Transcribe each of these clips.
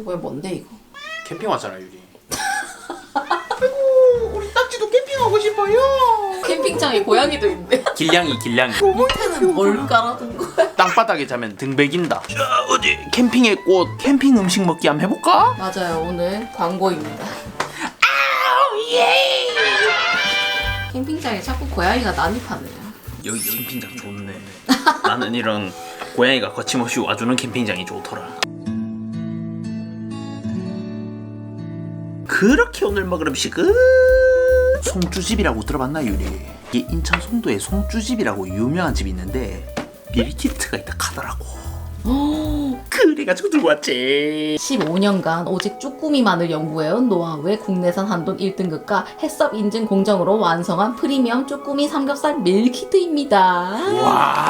이거 뭔데 이거? 캠핑 왔잖아 유리. 우리 딱지도 캠핑하고 싶어요. 캠핑장에 고양이도 있네. 길냥이 길냥이. 밑에는 뭘 깔아둔 거야? 땅바닥에 자면 등 베긴다. 자 어디 캠핑의 꽃 캠핑 음식 먹기 한번 해볼까? 맞아요. 오늘 광고입니다. 캠핑장에 자꾸 고양이가 난입하네요. 여기 캠핑장 좋네. 나는 이런 고양이가 거침없이 와주는 캠핑장이 좋더라. 그렇게 오늘 먹을 음식은 송주집이라고 들어봤나 유리? 이게 인천 송도에 송주집이라고 유명한 집이 있는데 밀키트가 있다 하더라고. 그래가지고 들고 왔지. 15년간 오직 쭈꾸미만을 연구해온 노하우의 국내산 한돈 1등급과 햇섭 인증 공정으로 완성한 프리미엄 쭈꾸미 삼겹살 밀키트입니다. 와.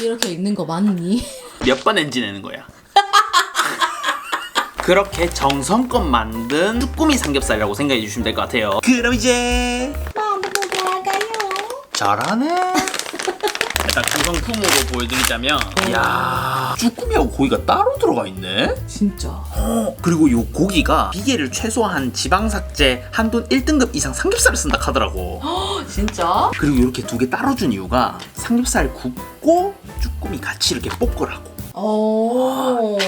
이렇게 읽는 거 맞니? 몇 번 엔진내는 거야? 그렇게 정성껏 만든 쭈꾸미 삼겹살이라고 생각해 주시면 될 것 같아요. 그럼 이제 잘하네. 일단 구성품으로 보여드리자면, 이야, 쭈꾸미하고 고기가 따로 들어가 있네. 진짜. 어, 그리고 요 고기가 비계를 최소한 지방 삭제 한돈 1등급 이상 삼겹살을 쓴다 하더라고. 진짜? 그리고 이렇게 두 개 따로 준 이유가 삼겹살 굽고 쭈꾸미 같이 이렇게 볶으라고. 오.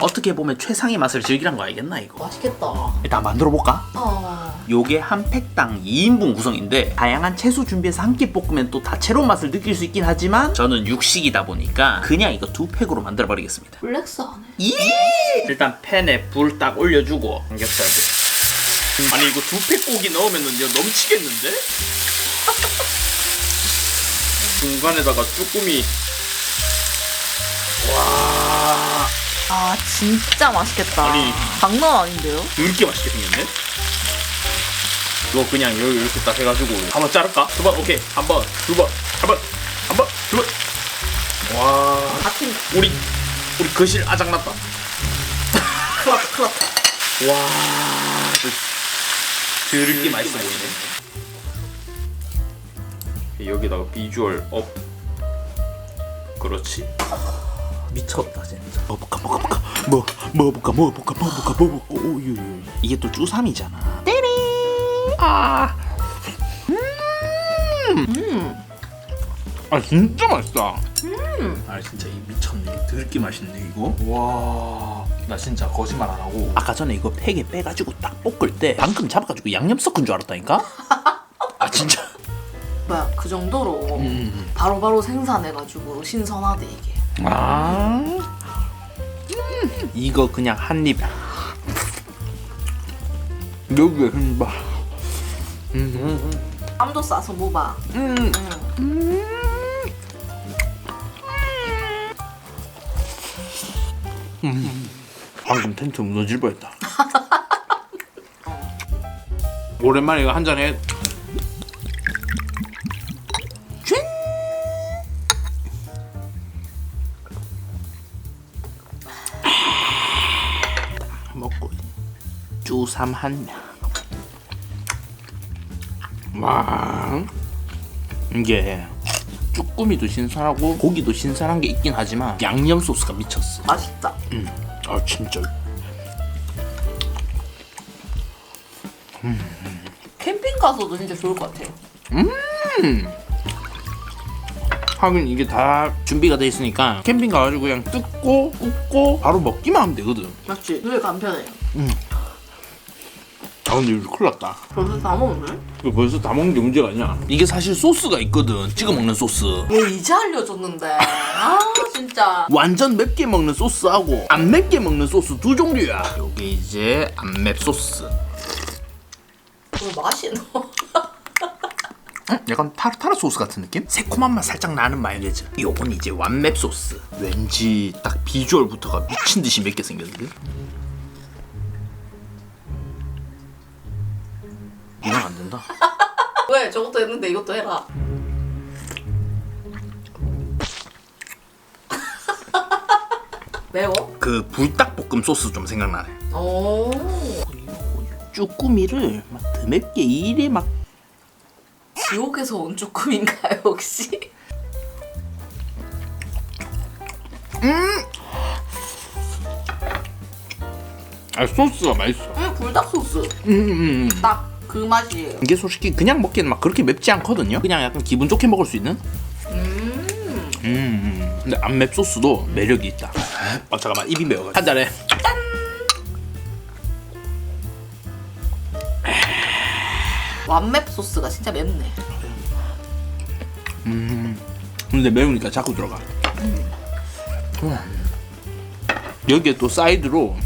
어떻게 보면 최상의 맛을 즐기란 거 알겠나 이거? 맛있겠다. 일단 만들어 볼까? 어. 요게 한 팩당 2인분 구성인데 다양한 채소 준비해서 함께 볶으면 또 다채로운 맛을 느낄 수 있긴 하지만 저는 육식이다 보니까 그냥 이거 두 팩으로 만들어 버리겠습니다. 플렉스 하네. 예! 일단 팬에 불 딱 올려주고 삼겹살도 아니 이거 두 팩 고기 넣으면 넘치겠는데? 중간에다가 쭈꾸미 와 아 진짜 맛있겠다. 아니. 장난 아닌데요? 이렇게 맛있게 생겼네? 이거 그냥 이렇게 딱 해가지고 한번 자를까? 두 번 오케이 한 번, 두 번, 한 번, 한 번, 두 번. 와 같은 우리 우리 거실 아작났다. 클럽 클럽. 와 드럽게 맛있어 보이네. 여기다가 비주얼 업. 그렇지. 미쳤다 진짜. 먹어볼까 먹어볼까 뭐 먹어볼까 먹어볼까 먹어볼까 먹어볼까 오유 이게 또 쭈삼이잖아. 떼리. 아. 음. 아 진짜 맛있다. 아 진짜 이 미쳤네. 드럽게 맛있네 이거. 와. 나 진짜 거짓말 안 하고 아까 전에 이거 팩에 빼가지고 딱 볶을 때 방금 잡아가지고 양념 섞은 줄 알았다니까. 아 진짜. 뭐야 그 정도로 음. 바로바로 생산해가지고 신선하대 이게. 아. 이거 그냥 한 입. 여기에 힘봐. 쌈도 싸서 먹어봐. 음. 방금 텐트 무너질 뻔했다. 오랜만에 이거 한 잔에 쭈삼 한 명. 와 이게 쭈꾸미도 신선하고 고기도 신선한 게 있긴 하지만 양념 소스가 미쳤어. 맛있다. 아 진짜. 캠핑 가서도 진짜 좋을 것 같아요. 하긴 이게 다 준비가 돼 있으니까 캠핑 가가지고 그냥 뜯고 굽고 바로 먹기만 하면 되거든. 맞지? 되게 간편해. 아 근데 이거 큰일 났다. 벌써 다 먹었네? 이거 벌써 다 먹는 게 문제가 아니야. 이게 사실 소스가 있거든. 찍어 먹는 소스. 왜 이제 알려줬는데? 아 진짜. 완전 맵게 먹는 소스하고 안 맵게 먹는 소스 두 종류야. 요게 이제 안 맵 소스. 왜 맛이 너? 약간 타르타르 소스 같은 느낌? 새콤한 맛 살짝 나는 마요네즈. 요건 이제 완맵 소스. 왠지 딱 비주얼부터가 미친 듯이 맵게 생겼는데. 된다. 왜 저것도 했는데 이것도 해라. 매워? 그 불닭볶음 소스 좀 생각나네. 오. 쭈꾸미를 막 드맵게 이래 막 지옥에서 온 쭈꾸미인가요 혹시? 아 소스가 맛있어. 음 불닭 소스 음, 음, 음. 딱 그 맛이에요. 이게 솔직히 그냥 먹기에는 막 그렇게 맵지 않거든요. 그냥 약간 기분 좋게 먹을 수 있는. 음. 음, 음. 근데 안 맵 소스도 매력이 있다. 아 잠깐만 입이 매워가지고 한 잔에. 완맵 소스가 진짜 맵네. 근데 매우니까 자꾸 들어가. 음. 여기에 또 사이드로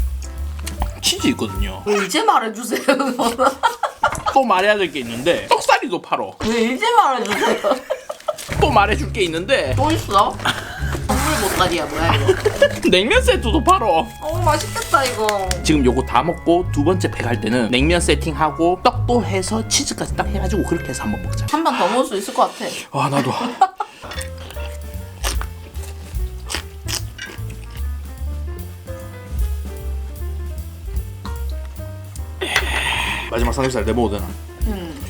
치즈 있거든요. 왜 이제 말해주세요? 또 말해야 될 게 있는데 떡사리도 팔어. 왜 이제 말해주세요? 또 말해줄 게 있는데 또 있어? 선물 보따리야 뭐야 이거? 냉면 세트도 팔어. 어 맛있겠다 이거. 지금 요거 다 먹고 두 번째 팩 할 때는 냉면 세팅하고 떡도 해서 치즈까지 딱 해가지고 그렇게 해서 한번 먹자. 한 번 더 먹을 수 있을 것 같아. 아 나도. 마지막 삼겹살 내먹어도 되나? 음.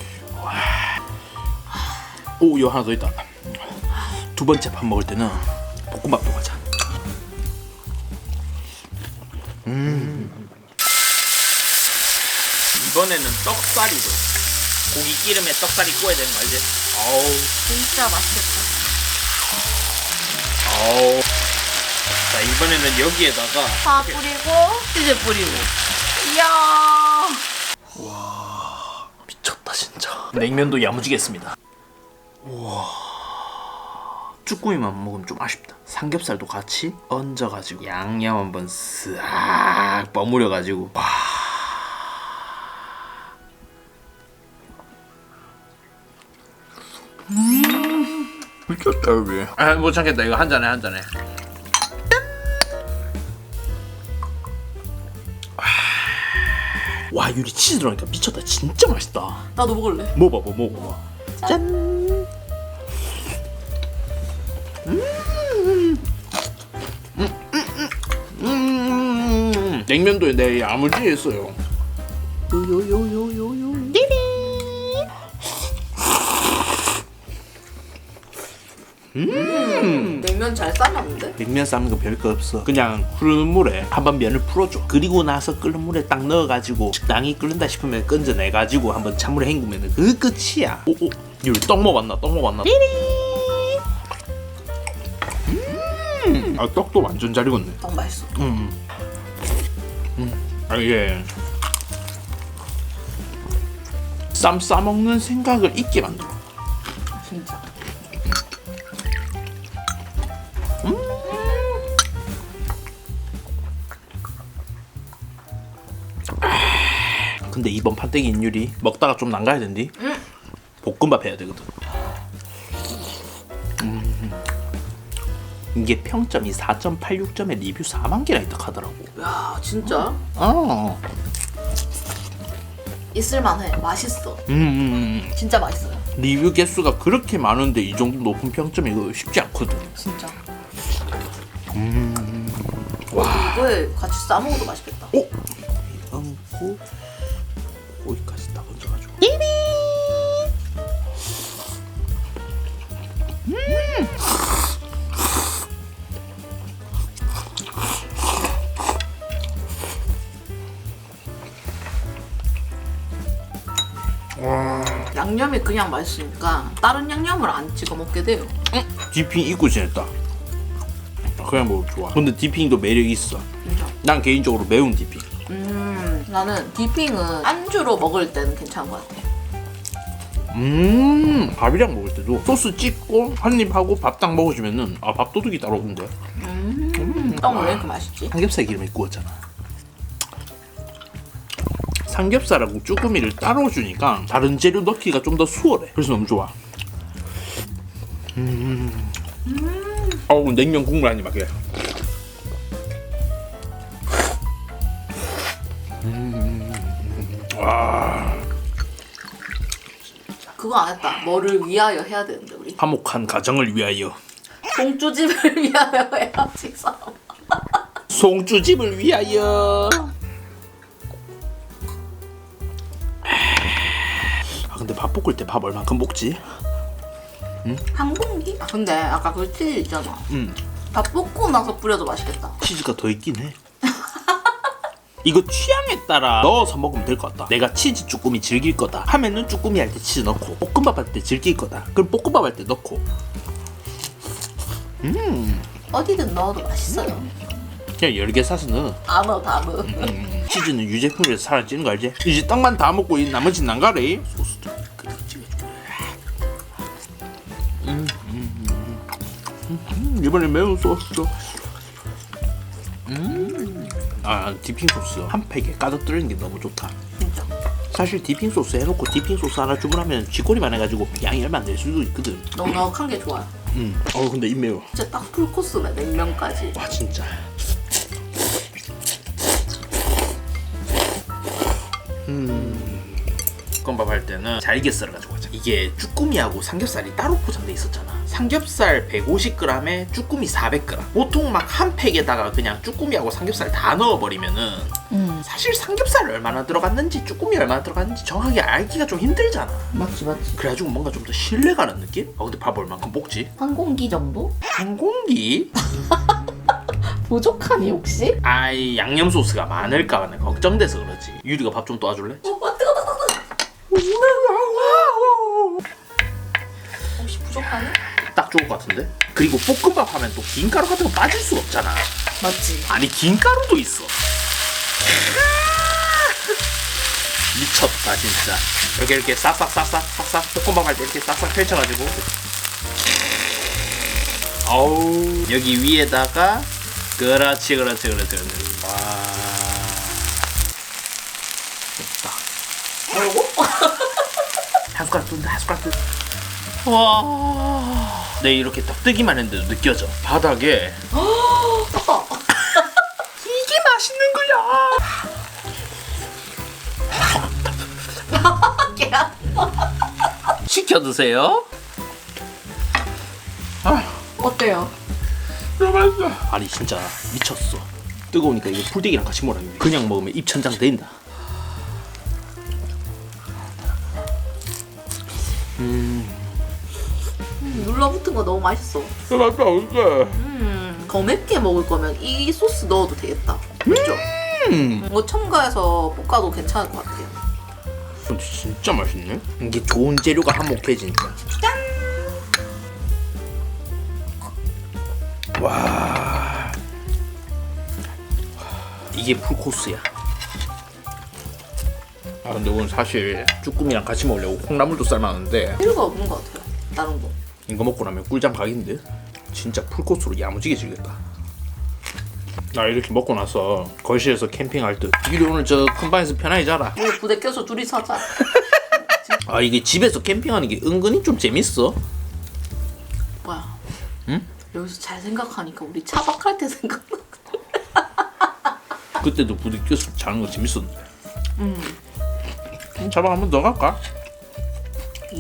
오, 이거 하나 더 있다. 두 번째 밥 먹을 때는 볶음밥도 가자. 음. 이번에는 떡사리도 고기 기름에 떡사리 구워야 되는 거 알지? 아우, 진짜 맛있겠다. 아우. 자, 이번에는 여기에다가 파 뿌리고 치즈 뿌리고. 이야. 미쳤다 진짜. 냉면도 야무지겠습니다. 우와. 쭈꾸미만 먹으면 좀 아쉽다. 삼겹살도 같이 얹어가지고 양념 한번 쓱 버무려가지고 와. 음, 미쳤다 여기. 아못 참겠다 이거 한 잔에 한 잔에. 와 유리 치즈 들어가니까 미쳤다 진짜 맛있다. 나도 먹을래. 먹어봐, 먹어봐. 짠. 음. 음. 냉면도 내 야무지게 했어요. 요요요요요요. 냉면 잘 삶았는데? 냉면 삶는 거 별거 없어. 그냥 흐르는 물에 한번 면을 풀어줘. 그리고 나서 끓는 물에 딱 넣어가지고 적당히 끓는다 싶으면 건져내가지고 한번 찬물에 헹구면 그 끝이야. 오오. 유리 떡 먹었나? 떡 먹었나? 음. 아 떡도 완전 잘 익었네. 딱 맛있어. 음. 음. 아 이게 쌈 싸먹는 생각을 잊게 만들어. 진짜. 근데 이번 판때기 인율이 먹다가 좀 난가야 된디? 볶음밥 해야 되거든. 음. 이게 평점이 4.86점에 리뷰 4만 개나 있다 하더라고. 야 진짜 어. 있을만해. 맛있어. 음, 음. 진짜 맛있어요. 리뷰 개수가 그렇게 많은데 이 정도 높은 평점이 이거 쉽지 않거든. 진짜. 와 이거에 같이 싸 먹어도 맛있겠다. 오! 얹고 고기까지 딱 얹어가지고. 양념이 그냥 맛있으니까 다른 양념을 안 찍어 먹게 돼요. 디핑 입고 지냈다. 그냥 뭐 좋아. 근데 디핑도 매력이 있어. 진짜. 난 개인적으로 매운 디핑. 음 나는 디핑은 안주로 먹을 때는 괜찮은 것 같아. 음 밥이랑 먹을 때도 소스 찍고 한 입 하고 밥 딱 먹어주면은 아 밥도둑이 따로 없는데 음, 떡왜 이렇게 맛있지? 삼겹살 기름에 구웠잖아 삼겹살하고 쭈꾸미를 따로 주니까 다른 재료 넣기가 좀 더 수월해 그래서 너무 좋아 음. 어우 냉면 국물 한입 하게 그거 안 했다. 뭐를 위하여 해야 되는데 우리. 화목한 가정을 위하여 송주집을 위하여 해야지 사람. 송주집을 위하여. 아 근데 밥 볶을 때 밥 얼만큼 볶지? 한 공기? 아, 근데 아까 그 치즈 있잖아. 음 밥 볶고 나서 뿌려도 맛있겠다. 치즈가 더 있긴 해. 이거 취향에 따라 넣어서 먹으면 될 것 같다. 내가 치즈 쭈꾸미 즐길 거다 하면은 쭈꾸미 할 때 치즈 넣고 볶음밥 할 때 즐길 거다. 그럼 볶음밥 할 때 넣고. 음, 어디든 넣어도 맛있어요. 그냥 여러 개 사서 넣어. 안 넣어 다 넣어. 음, 치즈는 유제품에서 사라지는 거 알지? 이제 떡만 다 먹고 이 나머지 난가래. 소스도 찍어줄게. 음, 음, 음, 음, 음, 이번에 매운 소스. 음, 아 디핑 소스 한 팩에 가득 들어있는 게 너무 좋다. 진짜. 사실 디핑 소스 해놓고 디핑 소스 하나 주문하면 쥐꼬리만 해가지고 양이 얼마 안 될 수도 있거든. 넉넉한 게 좋아요. 음. 어 근데 입 매워. 진짜 딱 풀 코스네 냉면까지. 와 진짜. 음. 볶음밥 할 때는 잘게 썰어가지고 하자. 이게 쭈꾸미하고 삼겹살이 따로 포장돼 있었잖아. 삼겹살 150g에 쭈꾸미 400g. 보통 막 한 팩에다가 그냥 쭈꾸미하고 삼겹살 다 넣어버리면은 음 사실 삼겹살 얼마나 들어갔는지 쭈꾸미 얼마나 들어갔는지 정확하게 알기가 좀 힘들잖아. 맞지 맞지. 그래가지고 뭔가 좀 더 신뢰가는 느낌? 어 근데 밥 얼만큼 볶지? 한 공기 정도? 한 공기? 부족하니 혹시? 아이 양념 소스가 많을까 봐 걱정돼서 그러지 유리가 밥 좀 도와줄래? 어 뜨거 뜨거 뜨거. 딱 좋을 것 같은데? 그리고 볶음밥 하면 또 김가루 같은 거 빠질 수가 없잖아. 맞지. 아니 김가루도 있어. 미쳤다 진짜. 이렇게 이렇게 싹싹 싹싹 싹싹 볶음밥 할 때 이렇게 싹싹 펼쳐가지고. 어우. 여기 위에다가 그렇지 그렇지 그렇지 그렇지. 와. 됐다. 뭐라고? 한 숟가락 뜬다 한 숟가락 뜬다 와. 네 이렇게 딱 뜨기만 했는데도 느껴져 바닥에. 이게 맛있는 거야. 시켜 드세요 어때요? 아니 진짜 미쳤어 뜨거우니까 이거 풀떼기랑 같이 먹으라는 게 그냥 먹으면 입 천장 데인다 눌러붙은 거 너무 맛있어. 맛있다 맛있어 음, 더 맵게 먹을 거면 이 소스 넣어도 되겠다. 그죠? 음. 이거 첨가해서 볶아도 괜찮을 것 같아요. 진짜 맛있네 이게 좋은 재료가 한몫해 진짜 와 이게 풀 코스야 아 근데 오늘 사실 쭈꾸미랑 같이 먹으려고 콩나물도 삶았는데 필요가 없는 것 같아요. 다른 거. 이거 먹고 나면 꿀잠 가겠는데? 진짜 풀코스로 야무지게 즐겼다. 나 이렇게 먹고 나서 거실에서 캠핑할 때 유리 오늘 저 큰 방에서 편하게 자라. 우리 부대 껴서 둘이 사자. 아 이게 집에서 캠핑하는 게 은근히 좀 재밌어. 뭐야? 응? 여기서 잘 생각하니까 우리 차박할 때 생각나. 그때도 부대 껴서 자는 거 재밌었는데. 음. 자방 한번 더 갈까?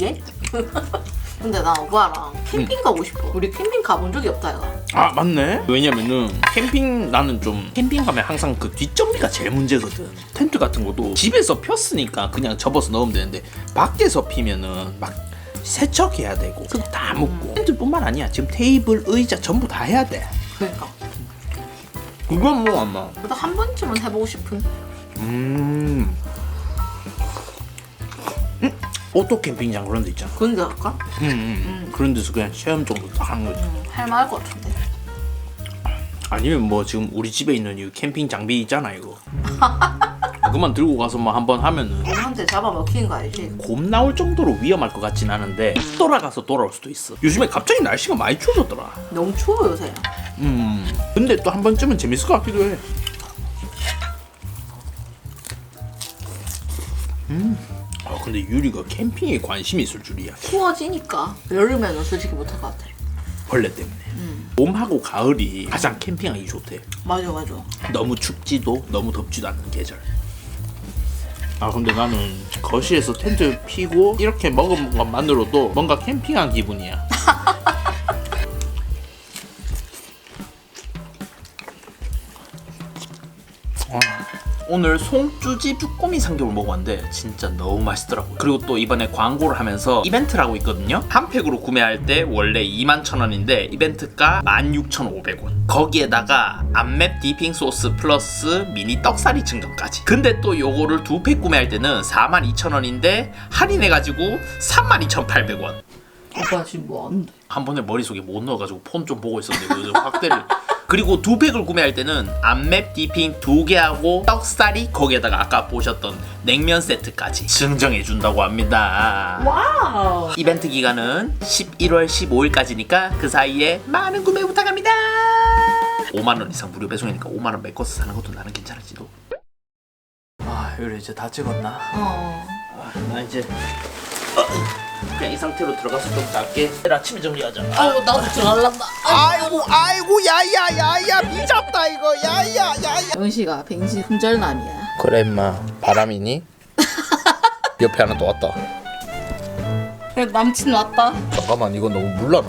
예? 근데 나 오빠랑 캠핑 가고 싶어. 우리 캠핑 가본 적이 없다 얘가. 아 맞네. 왜냐면은 캠핑 나는 좀 캠핑 가면 항상 그 뒷정리가 제일 문제거든. 텐트 같은 것도 집에서 폈으니까 그냥 접어서 넣으면 되는데 밖에서 피면은 막 세척해야 되고 그거 다 묻고 텐트뿐만 아니야 지금 테이블 의자 전부 다 해야 돼. 그러니까. 그건 뭐 아마. 그래도 한 번쯤은 해보고 싶은. 음. 음? 오토 캠핑장 그런 데 있잖아. 그런 데 할까? 음, 음. 그런 데서 그냥 체험 정도 딱 하는 거지. 음, 할만할 것 같은데. 아니면 뭐 지금 우리 집에 있는 이 캠핑 장비 있잖아 이거. 그만 들고 가서 뭐 한번 하면은 곰한테 잡아먹히는 거 알지? 곰 나올 정도로 위험할 것 같진 않은데 돌아가서 돌아올 수도 있어. 요즘에 갑자기 날씨가 많이 추워졌더라. 너무 추워 요새. 음. 근데 또 한 번쯤은 재밌을 것 같기도 해. 근데 유리가 캠핑에 관심이 있을 줄이야. 추워지니까 여름에는 솔직히 못할 것 같아. 벌레 때문에. 봄하고 가을이 가장 캠핑하기 좋대. 맞아 맞아. 너무 춥지도 너무 덥지도 않는 계절. 아 근데 나는 거실에서 텐트 피고 이렇게 먹은 것만으로도 뭔가 캠핑한 기분이야. 오늘 송쭈지 쭈꾸미 삼겹을 먹어봤는데 진짜 너무 맛있더라고요. 그리고 또 이번에 광고를 하면서 이벤트라고 있거든요. 한 팩으로 구매할 때 원래 21,000원인데 이벤트가 16,500원. 거기에다가 안맵 디핑 소스 플러스 미니 떡사리 증정까지. 근데 또 요거를 두 팩 구매할 때는 42,000원인데 할인해가지고 32,800원. 오빠 지금 뭐 하는데? 한 번에 머릿속에 못 넣어가지고 폰 좀 보고 있었는데 확대를 그리고 두 팩을 구매할 때는 안맵 디핑 두 개하고 떡사리 거기에다가 아까 보셨던 냉면 세트까지 증정해 준다고 합니다 와우. 이벤트 기간은 11월 15일까지니까 그 사이에 많은 구매 부탁합니다 5만 원 이상 무료 배송이니까 5만 원 메커스 사는 것도 나는 괜찮을지도 아 요리 이제 다 찍었나? 어. 아, 나 이제 어, 그냥 이 상태로 들어가서 좀 잘게 내일 아침에 정리하자 아유 나도 들어갈란다. 아이고 아이고 야야야야 미쳤다 이거 야야야야 영식아 뱅시 품절남이야. 그래 임마 바람이니? 옆에 하나 또 왔다 그래 남친 왔다. 잠깐만 이거 너무 물러나